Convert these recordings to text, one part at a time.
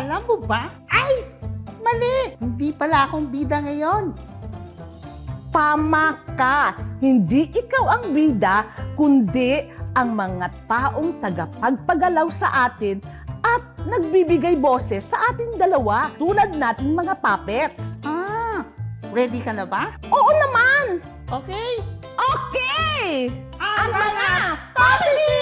Alam mo ba? Ay! Mali! Hindi pala akong bida ngayon. Tama ka! Hindi ikaw ang bida, kundi ang mga taong tagapagpagalaw sa atin at nagbibigay boses sa ating dalawa tulad nating mga puppets. Ah, ready ka na ba? Oo naman! Okay. Okay! Ang mga family!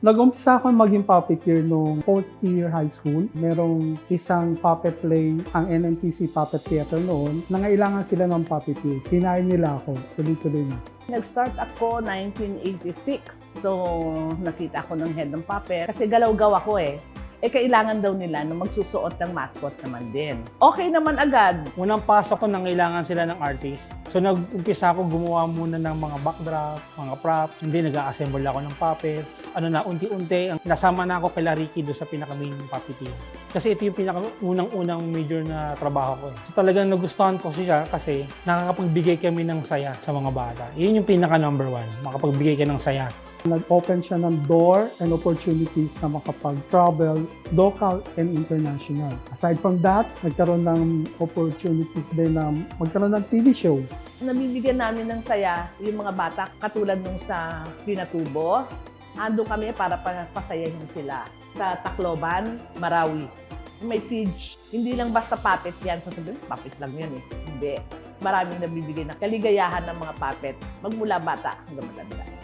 Nag-umpisa ako maging puppeteer nung fourth year high school. Merong isang puppet play, ang NNTC Puppet Theater noon. Nangailangan sila ng puppeteer. Sinayin nila ako. Tuloy-tuloy na. Nag-start ako 1986. So, nakita ako ng head ng puppet. Kasi galaw-gaw ako eh. Eh, kailangan daw nila na magsusuot ng mascot naman din. Okay naman agad. Unang pasok ko, nangailangan sila ng artist. So nag-umpisa ako gumawa muna ng mga backdrop, mga props. Hindi, nag-assemble ako ng puppets. Ano na, unti-unti, ang- nasama na ako kay Ricky doon sa pinaka-main puppeteer. Kasi ito yung pinaka-unang-unang major na trabaho ko. So talagang nagustuhan ko siya kasi nakakapagbigay kami ng saya sa mga bata. Yun yung pinaka-number one, makapagbigay ka ng saya. Nag-open siya ng door and opportunities na makapag-travel local and international. Aside from that, nagkaroon ng opportunities din na magkaroon ng TV show. Nabibigyan namin ng saya yung mga bata katulad nung sa Pinatubo. Ando kami para pa- pasayahin sila. Sa Tacloban, Marawi. May siege. Hindi lang basta puppet yan. Sasabihin, puppet lang yan eh. Hindi. Maraming nabibigay na kaligayahan ng mga puppet magmula bata hanggang matanda.